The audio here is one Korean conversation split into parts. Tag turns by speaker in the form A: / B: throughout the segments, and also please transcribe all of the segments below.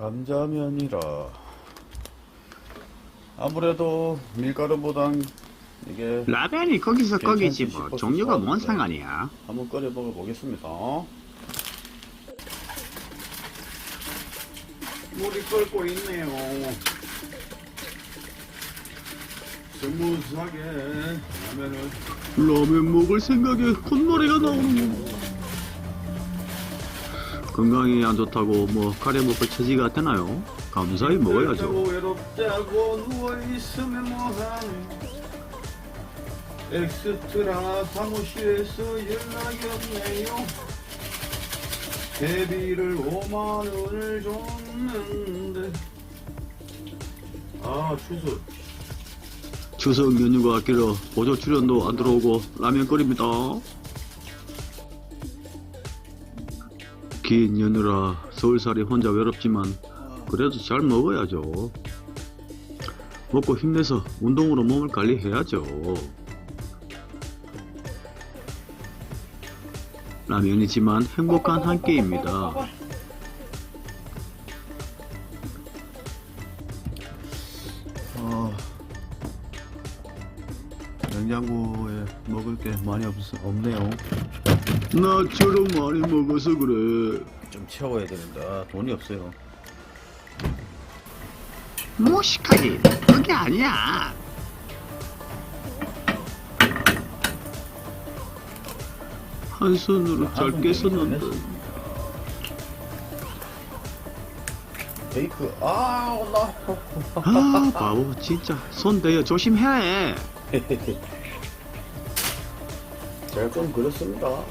A: 감자면이라 아무래도 밀가루보단 이게
B: 라면이 거기서 거기지
A: 괜찮지
B: 뭐
A: 싶어서
B: 종류가 뭔. 상관이야
A: 한번 끓여 먹어 보겠습니다. 물이 끓고 있네요. 스무스하게 라면을
B: 라면 먹을 생각에 콧노래가 나오는 건강에 안 좋다고 뭐 가래 먹을 처지가 되나요? 감사히 먹어야죠
A: 외롭다고 누워 있으면 뭐하니? 엑스트라 사무실에서 연락이 없네요. 대비를 5만 원을 줬는데 아 추석
B: 추석 연휴가 길어 보조 출연도 안 들어오고 라면 끓입니다 긴 연휴라 서울살이 혼자 외롭지만 그래도 잘 먹어야죠. 먹고 힘내서 운동으로 몸을 관리해야죠. 라면이지만 행복한 한 끼입니다.
A: 어, 냉장고에 먹을 게 많이 없, 없네요.
B: 나처럼 많이 먹어서 그래.
A: 좀 채워야 되는데. 아, 돈이 없어요.
B: 무식하지? 그게 아니야. 한 손으로 짧게 썼는데
A: 베이크. 아 온다.
B: 아 바보. 진짜. 손 대여 조심해.
A: 제가 좀 그렇습니다.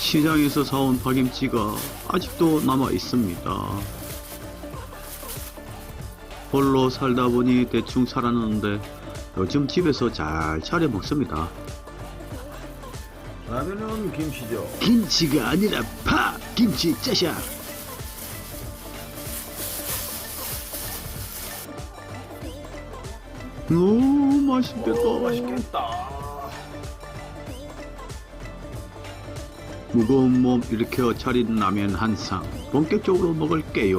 B: 시장에서 사온 파김치가 아직도 남아 있습니다. 홀로 살다 보니 대충 살았는데 요즘 집에서 잘 차려 먹습니다.
A: 라면은 김치죠.
B: 김치가 아니라 파! 김치 짜샤! 오 맛있겠다.
A: 맛있겠다.
B: 무거운 몸 일으켜 차린 라면 한 상. 본격적으로 먹을게요.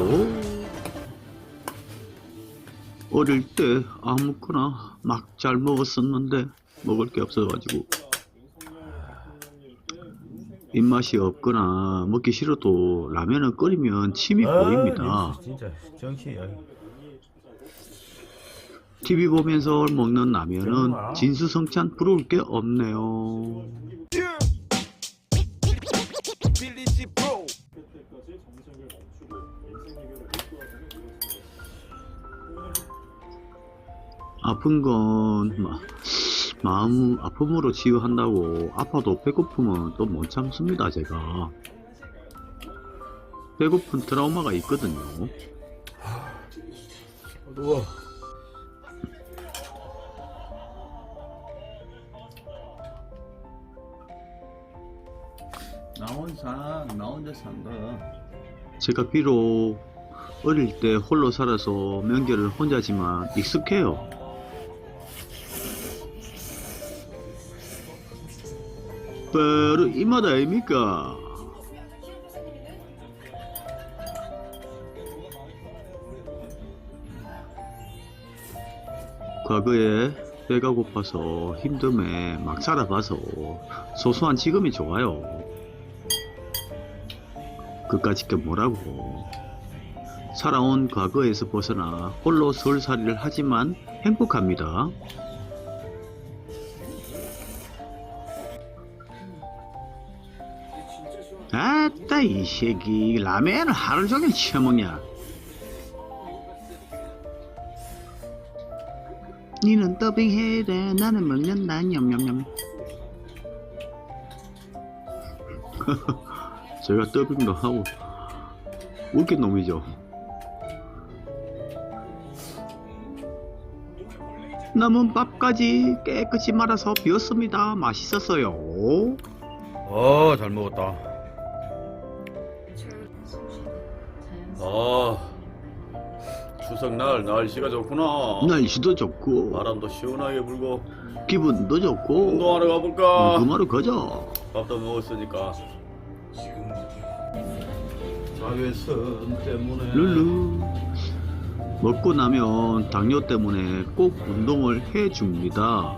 B: 어릴 때 아무거나 막 잘 먹었었는데 먹을 게 없어가지고. 입맛이 없거나 먹기 싫어도 라면을 끓이면 침이 보입니다.
A: 아, 진짜. 정신이야.
B: TV 보면서 먹는 라면은 진수성찬 부러울 게 없네요
C: 빌리지 프로
B: 아픈 건 마, 마음 아픔으로 치유한다고 아파도 배고픔은 또 못 참습니다 제가. 배고픈 트라우마가 있거든요.
A: 누워. 나 혼자 나 혼자 산다.
B: 제가 비록 어릴 때 홀로 살아서 명절을 혼자지만 익숙해요 바로 이 맛 아닙니까 과거에 배가 고파서 힘듦에 막 살아봐서 소소한 지금이 좋아요. 그까짓 게 뭐라고. 살아온 과거에서 벗어나 홀로 서울살이를 하지만 행복합니다. 아따 이 새끼 라면을 하루 종일 처먹냐 니는 더빙해라 나는 먹는다 냠냠냠 제가 더빙도 하고 웃긴 놈이죠 남은 밥까지 깨끗이 말아서 비웠습니다 맛있었어요
A: 어, 잘 먹었다. 아, 추석날 날씨가 좋구나.
B: 날씨도 좋고
A: 바람도 시원하게 불고
B: 기분도 좋고
A: 운동하러 가볼까?
B: 궁금하러 가자
A: 밥도 먹었으니까 자외선 때문에
B: 룰루. 먹고 나면 당뇨 때문에 꼭 운동을 해줍니다.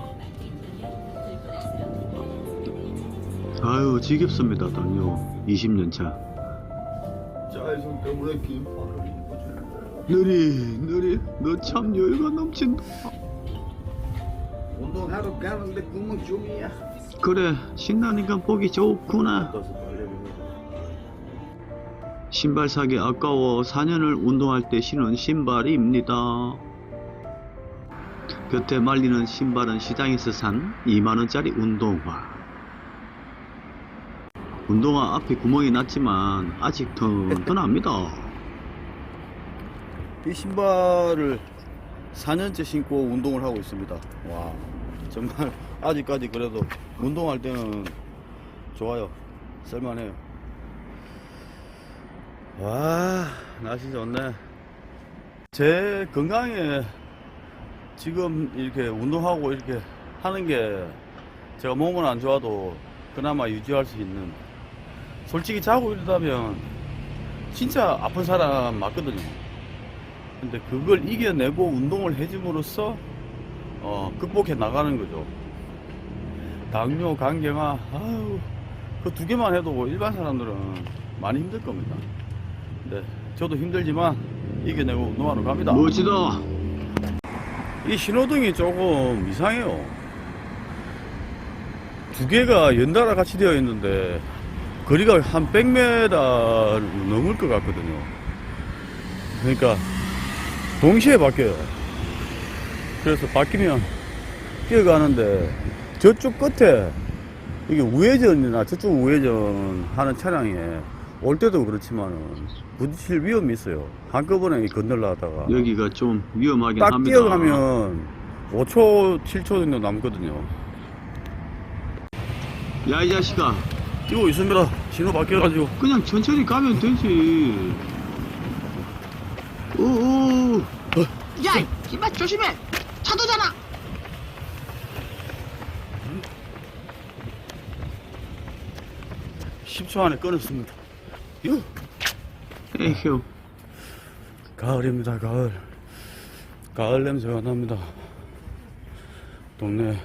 B: 아유 지겹습니다 당뇨. 20년차.
A: 자외선 때문에 긴팔을 입어주는
B: 느리 느리. 너 참 여유가 넘친다.
A: 운동하러 가는데 구멍 좀이야.
B: 그래 신나니까 보기 좋구나 신발 사기 아까워 4년을 운동할 때 신은 신발입니다. 곁에 말리는 신발은 시장에서 산 2만원짜리 운동화. 운동화 앞에 구멍이 났지만 아직 튼튼합니다.
A: 이 신발을 4년째 신고 운동을 하고 있습니다. 와, 정말 아직까지 그래도 운동할 때는 좋아요. 쓸만해요. 와, 날씨 좋네. 제 건강에 지금 이렇게 운동하고 이렇게 하는 게 제가 몸은 안 좋아도 그나마 유지할 수 있는 솔직히 자고 이러다면 진짜 아픈 사람 맞거든요. 근데 그걸 이겨내고 운동을 해줌으로써 어, 극복해 나가는 거죠. 당뇨, 간경화, 아유, 그 두 개만 해도 일반 사람들은 많이 힘들 겁니다. 근데 저도 힘들지만 이겨내고 운동하러 갑니다.
B: 멋지다.
A: 이 신호등이 조금 이상해요. 두 개가 연달아 같이 되어 있는데 거리가 한 100m 넘을 것 같거든요. 그러니까 동시에 바뀌어요. 그래서 바뀌면 뛰어가는데 저쪽 끝에 이게 우회전이나 저쪽 우회전 하는 차량에 올 때도 그렇지만은 부딪힐 위험이 있어요. 한꺼번에 건널라다가
B: 여기가 좀 위험하긴
A: 딱
B: 합니다.
A: 뛰어가면 5초, 7초 정도 남거든요.
B: 야 이 자식아
A: 뛰고 있습니다. 신호 바뀌어가지고.
B: 그냥 천천히 가면 되지. 오오
D: 야, 이마 조심해. 차도잖아.
A: 십 10초 안에 끊었습니다. 유.
B: 에휴
A: 가을입니다, 가을. 가을 냄새가 납니다. 동네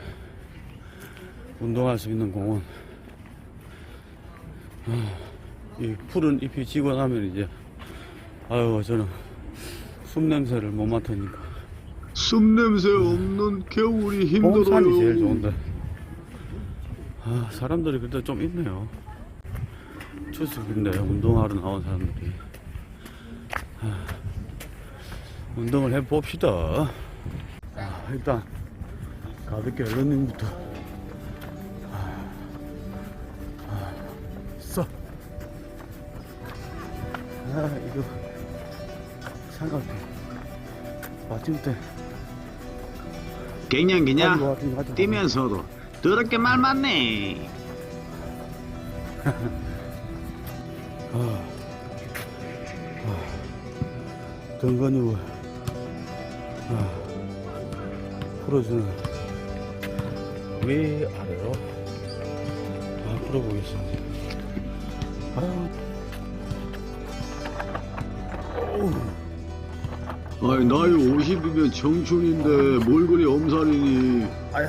A: 운동할 수 있는 공원. 아, 이 푸른 잎이 지고 나면 이제, 아유, 저는 숨 냄새를 못 맡으니까.
B: 숨 냄새 없는 겨울이 힘들어요.
A: 봉산이 제일 좋은데. 아, 사람들이 그래도 좀 있네요. 추석인데 운동하러 나온 사람들이. 아, 운동을 해봅시다. 아, 일단 가볍게 런닝부터. 아, 아, 써. 아, 이거 삼각대. 가지고 왔더니 가지고
B: 뛰면서도 더럽게 말 많네.
A: 아, 아, 등 근육을 아, 풀어주는 위 아래로 아, 풀어보겠습니다. 아유,
B: 아이 나이 50이면 청춘인데 뭘 그리 엄살이니?
A: 아야,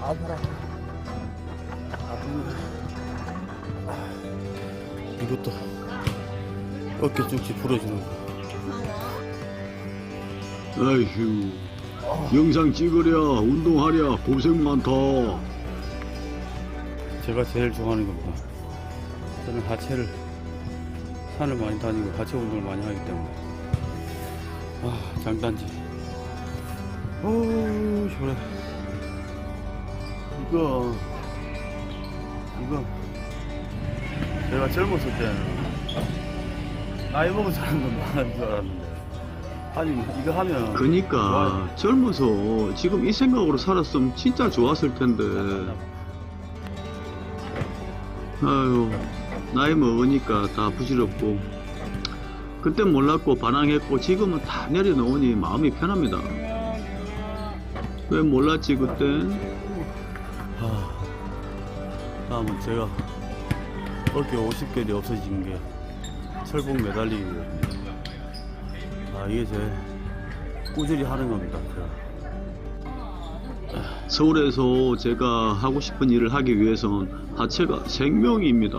A: 아파라. 이것도 어깨 쭉지 풀어주는 거.
B: 아휴 영상 찍으랴 운동하랴 고생 많다.
A: 제가 제일 좋아하는 겁니다. 저는 하체를 산을 많이 다니고 하체 운동을 많이 하기 때문에 아 장단지 오 시원해 이거 이거 제가 젊었을 때는 나이 먹은 사람들 많은 줄 알았는데 아니 이거 하면
B: 그니까 젊어서 지금 이 생각으로 살았으면 진짜 좋았을 텐데. 아유 나이 먹으니까 다 부질없고 그때 몰랐고 반항했고 지금은 다 내려놓으니 마음이 편합니다. 왜 몰랐지 그땐?
A: 아, 다음은 제가 어깨 50결이 없어진 게 철봉 매달리기거든요. 아, 이게 제일 꾸준히 하는 겁니다.
B: 서울에서 제가 하고 싶은 일을 하기 위해선 하체가 생명입니다.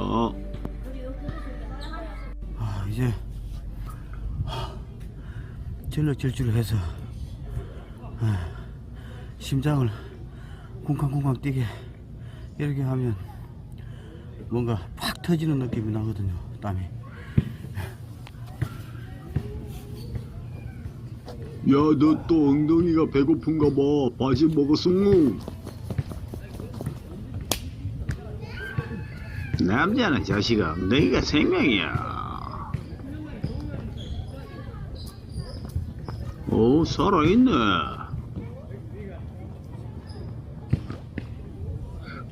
A: 아, 이제 전력 질주를 해서 아, 심장을 쿵쾅쿵쾅 뛰게 이렇게 하면 뭔가 팍 터지는 느낌이 나거든요. 땀이.
B: 야, 너 또 엉덩이가 배고픈가 봐. 바지 먹었어. 남자는 자식아, 엉덩이가 생명이야. 오, 살아있네.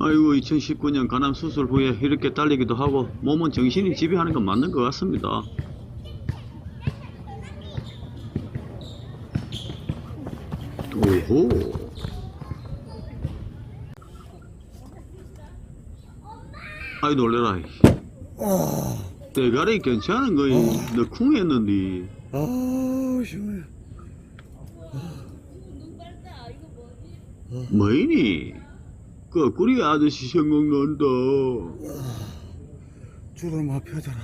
B: 아이고, 2019년 간암 수술 후에 이렇게 달리기도 하고 몸은 정신이 지배하는 건 맞는 것 같습니다. 오호. 아이 놀래라. 대가리 괜찮은 거이. 너 쿵했는데.
A: 아, 시원해.
B: 뭐이니? 그 꾸리 아저씨 생각난다.
A: 줄을 막 펴져라.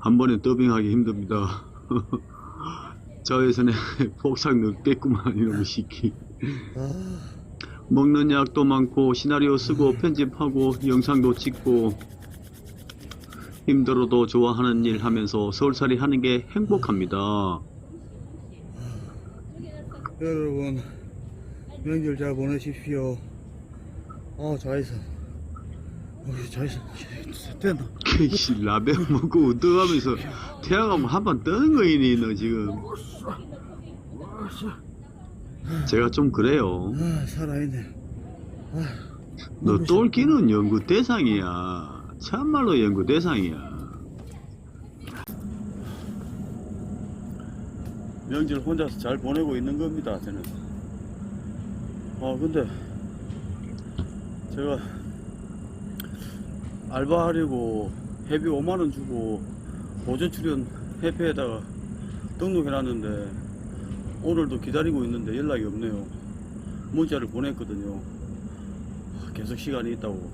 B: 한 번에 더빙하기 힘듭니다. 저 예전에 폭삭 늙겠구만 이놈의 시키. 먹는 약도 많고 시나리오 쓰고 편집하고 영상도 찍고 힘들어도 좋아하는 일 하면서 서울살이 하는 게 행복합니다.
A: 여러분 명절 잘 보내십시오. 아 자이선. 어, 자이선 됐나?
B: 씨 라면 먹고 운동하면서 태양하면 한번 뜨는 거이니 너 지금. 제가 좀 그래요.
A: 아 살아있네.
B: 너 똘끼는 연구 대상이야. 참말로 연구 대상이야.
A: 명절 혼자서 잘 보내고 있는 겁니다. 저는. 아 근데 제가 알바하려고 회비 5만 원 주고 보전 출연 회피에다가 등록해놨는데 오늘도 기다리고 있는데 연락이 없네요. 문자를 보냈거든요. 아, 계속 시간이 있다고.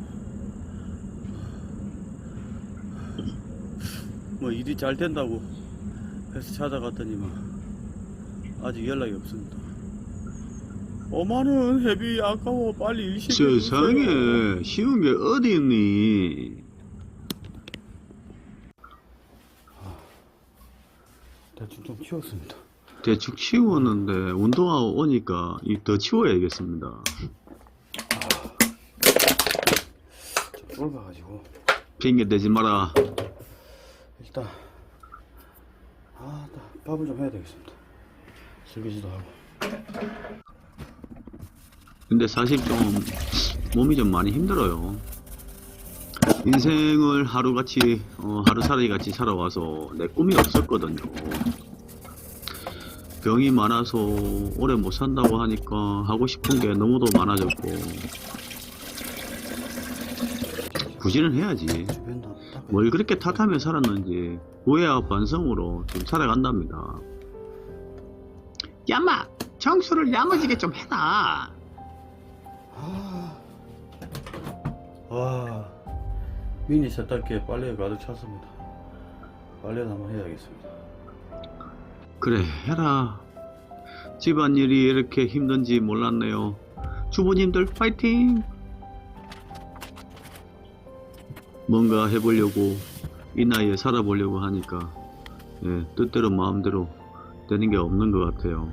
A: 뭐 일이 잘 된다고 해서 찾아갔더니만 아직 연락이 없습니다. 5만원 회비 아까워 빨리 일시켜
B: 세상에 쉬운 게 어디 있니?
A: 대충 좀 치웠습니다.
B: 대충 치웠는데 운동하고 오니까 이더 치워야겠습니다.
A: 좀 좁아가지고
B: 핑계 대지 마라.
A: 일단 아, 나 밥을 좀 해야 되겠습니다. 설거지도 하고.
B: 근데 사실 좀 몸이 좀 많이 힘들어요. 인생을 하루같이 어, 하루살이 같이 살아와서 내 꿈이 없었거든요. 병이 많아서 오래 못 산다고 하니까 하고 싶은 게 너무도 많아졌고 부지런 해야지. 뭘 그렇게 탓하며 살았는지 후회와 반성으로 좀 살아간답니다. 야마 청소를 야무지게 좀 해라.
A: 아, 와, 미니 세탁기에 빨래가 가득 찼습니다. 빨래도 한번 해야겠습니다.
B: 그래 해라. 집안일이 이렇게 힘든지 몰랐네요. 주부님들 파이팅! 뭔가 해보려고 이 나이에 살아보려고 하니까 예, 뜻대로 마음대로 되는 게 없는 것 같아요.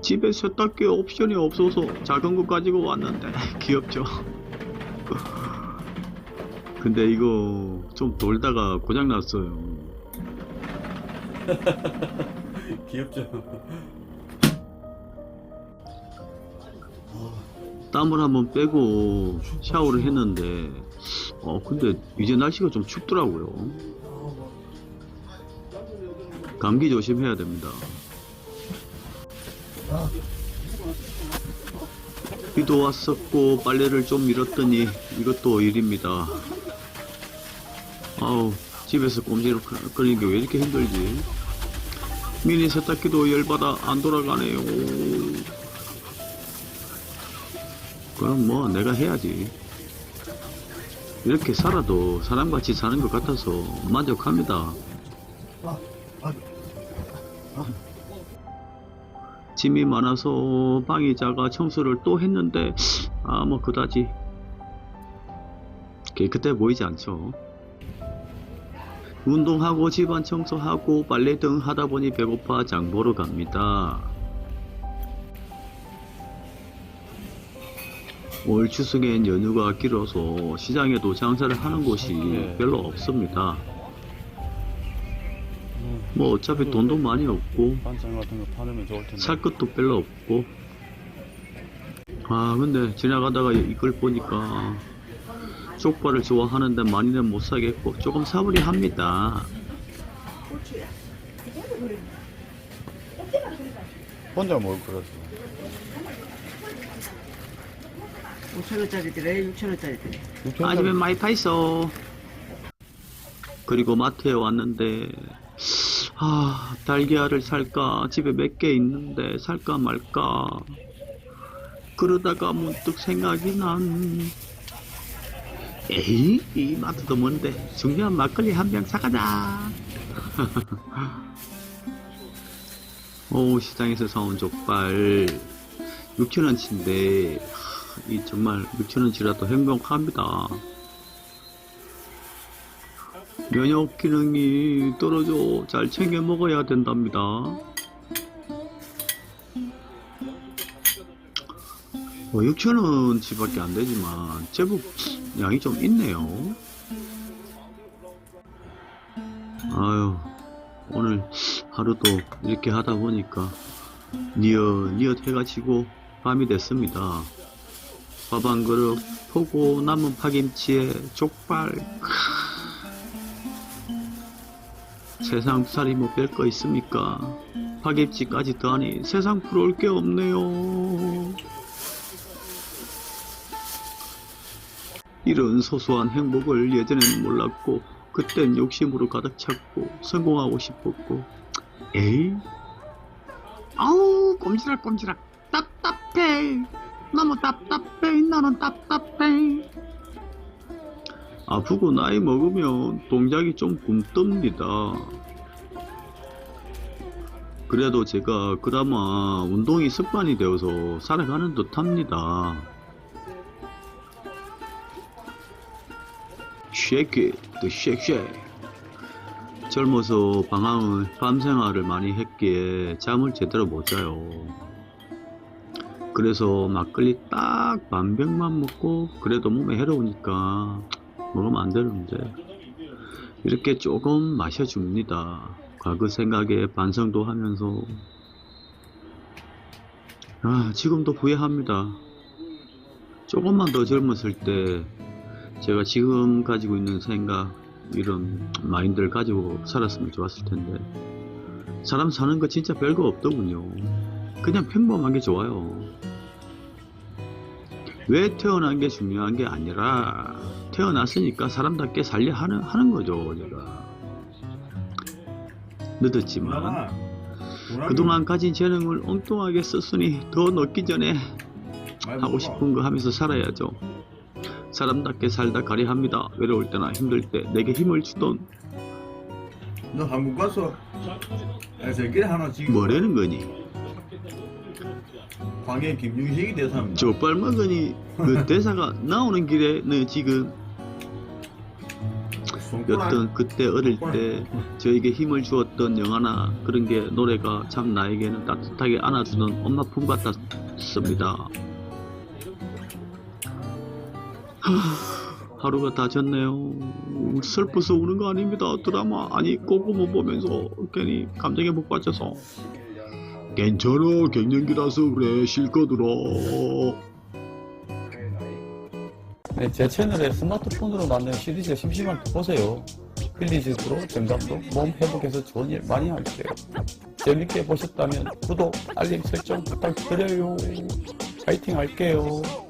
B: 집에 세탁기 옵션이 없어서 작은 거 가지고 왔는데 귀엽죠? 근데 이거 좀 돌다가 고장 났어요.
A: 귀엽죠?
B: 땀을 한번 빼고 샤워를 했는데 어 근데 이제 날씨가 좀 춥더라고요 감기 조심해야 됩니다 비도 왔었고 빨래를 좀 밀었더니 이것도 일입니다. 아우 집에서 꼼지락거리는 게 왜 이렇게 힘들지? 미니 세탁기도 열받아 안 돌아가네요. 그럼 뭐 내가 해야지. 이렇게 살아도 사람같이 사는 것 같아서 만족합니다. 짐이 많아서 방이 작아 청소를 또 했는데 아 뭐 그다지 깨끗해 보이지 않죠. 운동하고 집안 청소하고 빨래 등 하다 보니 배고파 장 보러 갑니다. 올 추석엔 연휴가 길어서 시장에도 장사를 하는 곳이
A: 네.
B: 별로 없습니다. 뭐 어차피 돈도 많이 없고
A: 반찬 같은 거 파면 좋을 텐데.
B: 살 것도 별로 없고 아 근데 지나가다가 이걸 보니까 족발을 좋아하는데 많이는 못 사겠고 조금 사버리 합니다
A: 혼자 먹을 거라서.
D: 5천원짜리들에 6천원짜리들.
B: 아 집에 많이 파 있어 그리고 마트에 왔는데 아 달걀을 살까? 집에 몇 개 있는데 살까 말까? 그러다가 문득 생각이 난. 에이 이 마트도 뭔데? 중요한 막걸리 한 병 사가자. 오 시장에서 사온 족발. 6천원치인데 이 정말 6천원치라도 행복합니다 면역 기능이 떨어져 잘 챙겨 먹어야 된답니다. 뭐 6천원치밖에 안 되지만 제법 양이 좀 있네요. 아유 오늘 하루도 이렇게 하다 보니까 니엇니엇 해가 지고 밤이 됐습니다. 밥 한 그릇 포고 남은 파김치에 족발 크. 세상 살이 뭐별거 있습니까? 파김치까지 더하니 세상 부러울 게 없네요. 이런 소소한 행복을 예전엔 몰랐고 그땐 욕심으로 가득 찼고 성공하고 싶었고. 에이? 아우 꼼지락 꼼지락. 답답해. 너무 답답해. 나는 답답해 아프고 나이 먹으면 동작이 좀 굼뜹니다. 그래도 제가 그나마 운동이 습관이 되어서 살아가는 듯 합니다. 쉐이크 더 쉐이크. 젊어서 방황을 밤생활을 많이 했기에 잠을 제대로 못 자요. 그래서 막걸리 딱 반병만 먹고 그래도 몸에 해로우니까 먹으면 안 되는데. 이렇게 조금 마셔줍니다. 과거 생각에 반성도 하면서. 아 지금도 후회합니다. 조금만 더 젊었을 때 제가 지금 가지고 있는 생각 이런 마인드를 가지고 살았으면 좋았을 텐데. 사람 사는 거 진짜 별거 없더군요. 그냥 평범한 게 좋아요 왜 태어난 게 중요한 게 아니라 태어났으니까 사람답게 살려 하는, 하는 거죠 제가. 늦었지만 그동안 가진 재능을 엉뚱하게 썼으니 더 늦기 전에 하고 싶은 거 하면서 살아야죠. 사람답게 살다 가려 합니다. 외로울 때나 힘들 때 내게 힘을 주던
C: 너 한국 가서 하나 지금
B: 뭐라는 거니
C: 광해 김중식이 대사입니다.
B: 족발 먹으니 그 대사가 나오는 길에 너 지금 어떤 그때 어릴 때 저에게 힘을 주었던 영화나 그런 게 노래가 참 나에게는 따뜻하게 안아주는 엄마 품 같았습니다. 하, 하루가 다 졌네요. 슬퍼서 우는 거 아닙니다. 드라마 아니 꼬꼬모 보면서 괜히 감정에 못 빠져서 괜찮아 갱년기라서 그래 실거들어
A: 네, 제 채널에 스마트폰으로 만든 시리즈 심심할 때 보세요. 빌리지 프로 정답도 몸 회복에서 좋은 일 많이 할게요. 재밌게 보셨다면 구독, 알림 설정 부탁드려요. 파이팅 할게요.